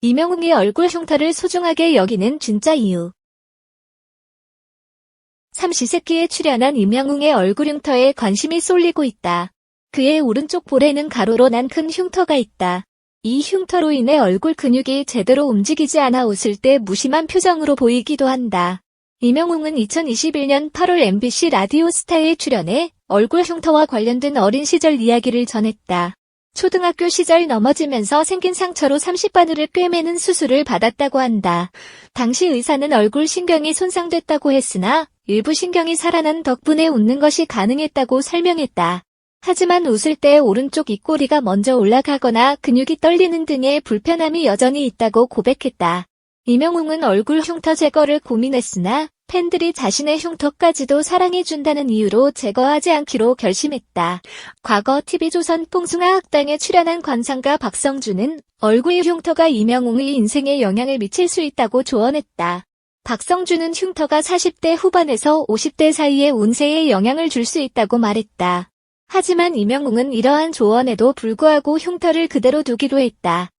이명웅의 얼굴 흉터를 소중하게 여기는 진짜 이유. 삼시세끼에 출연한 이명웅의 얼굴 흉터에 관심이 쏠리고 있다. 그의 오른쪽 볼에는 가로로 난 큰 흉터가 있다. 이 흉터로 인해 얼굴 근육이 제대로 움직이지 않아 웃을 때 무심한 표정으로 보이기도 한다. 이명웅은 2021년 8월 MBC 라디오 스타에 출연해 얼굴 흉터와 관련된 어린 시절 이야기를 전했다. 초등학교 시절 넘어지면서 생긴 상처로 30바늘을 꿰매는 수술을 받았다고 한다. 당시 의사는 얼굴 신경이 손상됐다고 했으나 일부 신경이 살아난 덕분에 웃는 것이 가능했다고 설명했다. 하지만 웃을 때 오른쪽 입꼬리가 먼저 올라가거나 근육이 떨리는 등의 불편함이 여전히 있다고 고백했다. 이명웅은 얼굴 흉터 제거를 고민했으나 팬들이 자신의 흉터까지도 사랑해준다는 이유로 제거하지 않기로 결심했다. 과거 TV조선 뽕숭아 학당에 출연한 관상가 박성준은 얼굴 흉터가 이명웅의 인생에 영향을 미칠 수 있다고 조언했다. 박성준은 흉터가 40대 후반에서 50대 사이의 운세에 영향을 줄 수 있다고 말했다. 하지만 이명웅은 이러한 조언에도 불구하고 흉터를 그대로 두기로 했다.